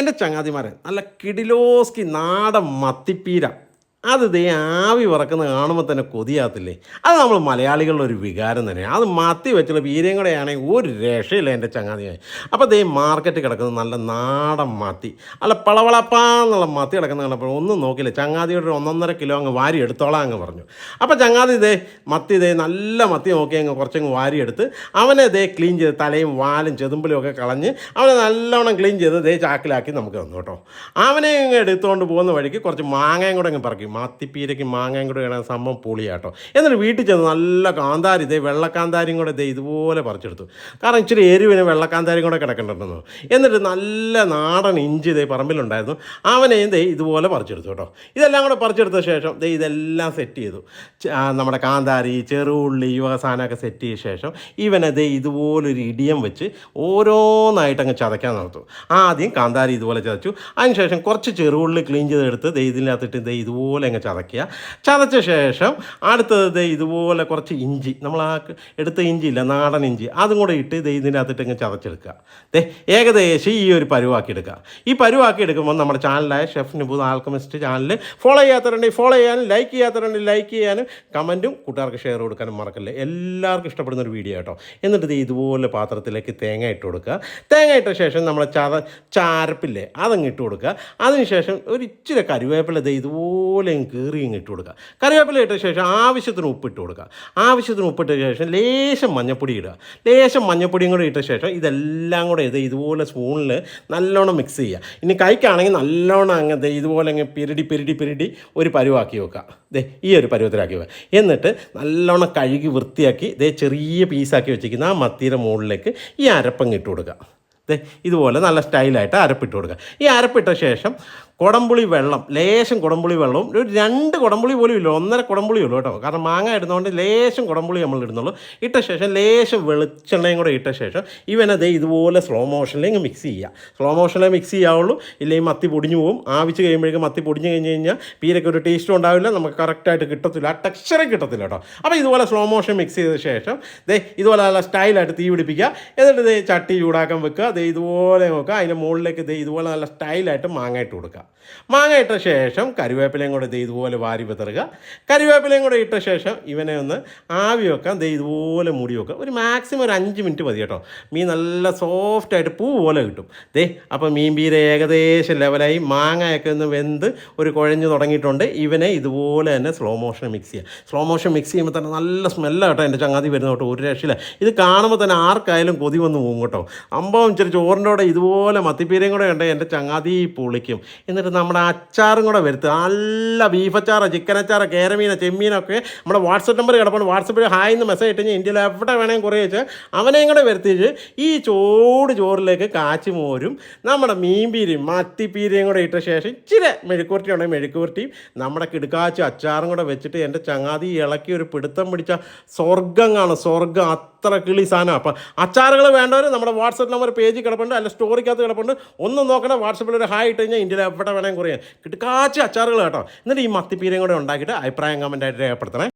എന്റെ ചങ്ങാതിമാരെ നല്ല കിടിലോസ്കി നാടൻ മത്തിപ്പീര. അത് ദേ ആവി പറക്കുന്ന കാണുമ്പോൾ തന്നെ കൊതിയാത്തില്ലേ അത് നമ്മൾ മലയാളികളുടെ ഒരു വികാരം തന്നെയാണ് അത് മത്തി വെച്ചുള്ള പീരയും കൂടെ ആണെങ്കിൽ ഒരു രക്ഷയില്ല എന്റെ ചങ്ങാതിയായി. അപ്പോൾ ദേ മാർക്കറ്റ് കിടക്കുന്നത് നല്ല നാടൻ മത്തി അല്ല പളവളപ്പാ എന്നുള്ള മത്തി കിടക്കുന്ന കണ്ടപ്പോൾ ഒന്നും നോക്കില്ല ചങ്ങാതിയുടെ ഒന്നൊന്നര കിലോ അങ്ങ് വാരി എടുത്തോളാം അങ്ങ് പറഞ്ഞു. അപ്പോൾ ചങ്ങാതി ഇതേ മത്തി ഇതേ നല്ല മത്തി നോക്കി അങ്ങ് കുറച്ചങ്ങ് വാരി എടുത്ത് അവനെ ദേ ക്ലീൻ ചെയ്ത് തലയും വാലും ചെതുമ്പലും ഒക്കെ കളഞ്ഞ് അവനെ നല്ലവണ്ണം ക്ലീൻ ചെയ്ത് ദേ ചാക്കിലാക്കി നമുക്ക് തന്നു കേട്ടോ. അവനെ എടുത്തുകൊണ്ട് പോകുന്ന വഴിക്ക് കുറച്ച് മാങ്ങയും കൂടെ അങ്ങ് പറക്കി. മത്തിപ്പീരയ്ക്ക് മാങ്ങയും കൂടെ ഇടാൻ സംഭവം പൊളിയാട്ടോ. എന്നിട്ട് വീട്ടിൽ ചെന്ന് നല്ല കാന്താരി ഇതേ വെള്ളക്കാന്താരിയും കൂടെ ഇതേ ഇതുപോലെ പറിച്ചെടുത്തു. കാരണം ഇച്ചിരി എരിവിന് വെള്ളക്കാന്താരിയും കൂടെ കിടക്കണ്ടെന്നു എന്നിട്ട് നല്ല നാടൻ ഇഞ്ചി ഇതേ പറമ്പിലുണ്ടായിരുന്നു. അവനെ ദേ ഇതുപോലെ പറിച്ചെടുത്തു കേട്ടോ. ഇതെല്ലാം കൂടെ പറിച്ചെടുത്ത ശേഷം ദേ ഇതെല്ലാം സെറ്റ് ചെയ്തു. നമ്മുടെ കാന്താരി ചെറുള്ളി വക സാധനമൊക്കെ സെറ്റ് ചെയ്ത ശേഷം ഇവനെ ദേ ഇതുപോലൊരു ഇടിയം വെച്ച് ഓരോന്നായിട്ട് അങ്ങ് ചതയ്ക്കാൻ നടത്തും. ആദ്യം കാന്താരി ഇതുപോലെ ചതച്ചു. അതിനുശേഷം കുറച്ച് ചെറുള്ളി ക്ലീൻ ചെയ്തെടുത്ത് ദേ ഇതിനകത്തിട്ട് ദേ ഇതുപോലെ അങ്ങ് ചതയ്ക്കുക. ചതച്ച ശേഷം അടുത്തത് ഇതുപോലെ കുറച്ച് ഇഞ്ചി. നമ്മൾ ആ എടുത്ത ഇഞ്ചി ഇല്ല നാടൻ ഇഞ്ചി. അതും കൂടെ ഇട്ട് ഇത് ഇതിനകത്തിട്ട് അങ്ങ് ചതച്ചെടുക്കുക. ദേ ഏകദേശം ഈ ഒരു പരുവാക്കി എടുക്കുക ഈ പരുവാക്കി എടുക്കുമ്പോൾ നമ്മുടെ ചാനലായ ഷെഫ് നിബൂദ് ആൽക്കമിസ്റ്റ് ചാനൽ ഫോളോ ചെയ്യാത്തവരുണ്ടെങ്കിൽ ഫോളോ ചെയ്യാനും ലൈക്ക് ചെയ്യാത്തവരുണ്ടെങ്കിൽ ലൈക്ക് ചെയ്യാനും കമന്റും കൂട്ടുകാർക്ക് ഷെയർ കൊടുക്കാനും മറക്കല്ലേ. എല്ലാവർക്കും ഇഷ്ടപ്പെടുന്ന ഒരു വീഡിയോ കേട്ടോ. എന്നിട്ട് ഇത് ഇതുപോലെ പാത്രത്തിലേക്ക് തേങ്ങ ഇട്ട് കൊടുക്കുക. തേങ്ങ ഇട്ട ശേഷം നമ്മൾ ചത ചാരപ്പില്ലേ അതങ്ങ് ഇട്ട് കൊടുക്കുക. അതിനുശേഷം ഒരു ഇച്ചിരി കരുവേപ്പില ഇതുപോലെ അങ്ങ് കീറി അങ്ങ് ഇട്ട് കൊടുക്കുക. കറിവേപ്പില ഇട്ട ശേഷം ആവശ്യത്തിന് ഉപ്പിട്ട് കൊടുക്കുക. ആവശ്യത്തിന് ഉപ്പിട്ട ശേഷം ലേശം മഞ്ഞപ്പൊടി ഇടുക. ലേശം മഞ്ഞപ്പൊടിയും കൂടെ ഇട്ട ശേഷം ഇതെല്ലാം കൂടെ ഇത് ഇതുപോലെ സ്പൂണിൽ നല്ലോണം മിക്സ് ചെയ്യുക. ഇനി കൈക്കാണെങ്കിൽ നല്ലോണം അങ്ങ് ദേ ഇതുപോലെ അങ്ങ് പിരടി പിരടി പിരടി ഒരു പരുവാക്കി വെക്കുക. ദേ ഈ ഒരു പരുവത്തിലാക്കി വെക്കുക. എന്നിട്ട് നല്ലോണം കഴുകി വൃത്തിയാക്കി ദേ ചെറിയ പീസാക്കി വെച്ചിരിക്കുന്ന ആ മത്തിയുടെ മുകളിലേക്ക് ഈ അരപ്പങ്ങ് ഇട്ട് കൊടുക്കുക. ഇതുപോലെ നല്ല സ്റ്റൈലായിട്ട് അരപ്പിട്ട് കൊടുക്കുക. ഈ അരപ്പിട്ട ശേഷം കുടംപുളി വെള്ളം ലേശം കുടംപുളി വെള്ളവും ഒരു രണ്ട് കുടംപുളി പോലും ഇല്ല ഒന്നര കുടംപുളി ഉള്ളൂ കേട്ടോ. കാരണം മാങ്ങ ഇടുന്നതുകൊണ്ട് ലേശം കുടംപുളി നമ്മൾ ഇടുന്നുള്ളൂ. ഇട്ട ശേഷം ലേശം വെളിച്ചെണ്ണയും കൂടെ ഇട്ട ശേഷം ഇവനത് ഇതുപോലെ സ്ലോ മോഷനിലേക്ക് മിക്സ് ചെയ്യുക സ്ലോ മോഷനിലേ മിക്സ് ചെയ്യാവുള്ളൂ. ഇല്ലെങ്കിൽ മത്തി പൊടിഞ്ഞു പോകും. ആവശ്യം കഴിയുമ്പോഴേക്കും മത്തി പൊടിഞ്ഞു കഴിഞ്ഞ് കഴിഞ്ഞാൽ പീരയ്ക്ക് ഒരു ടേസ്റ്റും ഉണ്ടാവില്ല. നമുക്ക് കറക്റ്റായിട്ട് കിട്ടത്തില്ല. ആ ടെക്സ്ചറേ കിട്ടത്തില്ല കേട്ടോ. അപ്പോൾ ഇതുപോലെ സ്ലോ മോഷൻ മിക്സ് ചെയ്ത ശേഷം ദേ ഇതുപോലെ നല്ല സ്റ്റൈലായിട്ട് തീ പിടിപ്പിക്കുക. എന്നിട്ട് ദേ ചട്ടി ചൂടാക്കാൻ വെക്കുക. ദേ ഇതുപോലെ നോക്കുക. അതിന്റെ മുകളിലേക്ക് ദേ ഇതുപോലെ നല്ല സ്റ്റൈലായിട്ട് മാങ്ങ ഇട്ട് കൊടുക്കുക. മാങ്ങ ഇട്ട ശേഷം കറിവേപ്പിലയും കൂടെ ദേ ഇതുപോലെ വാരി വിതറുക. കറിവേപ്പിലയും കൂടെ ഇട്ട ശേഷം ഇവനെ ഒന്ന് ആവി വെക്കാം. ദേ ഇതുപോലെ മൂടി വെക്കുക. ഒരു മാക്സിമം ഒരു അഞ്ച് മിനിറ്റ് മതി കേട്ടോ. മീൻ നല്ല സോഫ്റ്റായിട്ട് പൂ പോലെ കിട്ടും. ദേ അപ്പോൾ മീൻ പീര ഏകദേശം ലെവലായി മാങ്ങയൊക്കെ ഒന്ന് വെന്ത് ഒരു കുഴഞ്ഞു തുടങ്ങിയിട്ടുണ്ട്. ഇവനെ ഇതുപോലെ തന്നെ സ്ലോ മോഷൻ മിക്സ് ചെയ്യുക സ്ലോ മോഷൻ മിക്സ് ചെയ്യുമ്പോൾ തന്നെ നല്ല സ്മെല്ലാണ് കേട്ടോ എന്റെ ചങ്ങാതി വരുന്ന കേട്ടോ. ഒരു രക്ഷയില്ല. ഇത് കാണുമ്പോൾ തന്നെ ആർക്കായാലും കൊതി വന്ന് പോകും കേട്ടോ. അമ്പം ഇച്ചിരി ചോറിന്റെ കൂടെ ഇതുപോലെ മത്തിപ്പീരയും കൂടെ ഉണ്ടെങ്കിൽ എന്റെ ചങ്ങാതി പൊളിക്കും. എന്നിട്ട് നമ്മുടെ അച്ചാറും കൂടെ വരുത്തുക നല്ല ബീഫ് അച്ചാറ് ചിക്കൻ അച്ചാറ് കേരമീന ചെമ്മീനൊക്കെ നമ്മുടെ വാട്സപ്പ് നമ്പർ കിടപ്പുണ്ട്. വാട്സപ്പിൽ ഹായ് എന്ന് മെസ്സേജ് ഇട്ട് ഇന്ത്യയിൽ എവിടെ വേണമെങ്കിൽ കുറേ വെച്ച് അവനെയും കൂടെ വരുത്തിയിട്ട് ഈ ചോട് ചോറിലേക്ക് കാച്ചി മോരും നമ്മുടെ മീൻപീരിയും മത്തിപ്പീരിയും കൂടെ ഇട്ട ശേഷം ഇച്ചിരി മെഴുക്കുവരട്ടി ഉണ്ടെങ്കിൽ മെഴുക്കുവരട്ടിയും നമ്മുടെ കിടുക്കാച്ചി അച്ചാറും കൂടെ വെച്ചിട്ട് എന്റെ ചങ്ങാതി ഇളക്കി ഒരു പിടുത്തം പിടിച്ച സ്വർഗം കാണും. സ്വർഗം അത്ര കിളി സാധനം. അപ്പം അച്ചാറുകൾ വേണ്ടവർ നമ്മുടെ വാട്സപ്പ് നമ്പർ പേജിൽ കിടപ്പുണ്ട് അല്ല സ്റ്റോറിക്കകത്ത് കിടപ്പുണ്ട്. ഒന്നും നോക്കണം വാട്സപ്പിൽ ഒരു ഹായ് ഇട്ട് കഴിഞ്ഞാൽ ഇന്ത്യയിൽ എവിടെ വേണമെങ്കിൽ കുറയാൻ. കിട്ടുക്കാച്ചി അച്ചാറുകൾ കേട്ടോ. എന്നിട്ട് ഈ മത്തിപ്പീരയും കൂടെ ഉണ്ടാക്കിയിട്ട് അഭിപ്രായം കമന്റ് ആയിട്ട് രേഖപ്പെടുത്തണേ.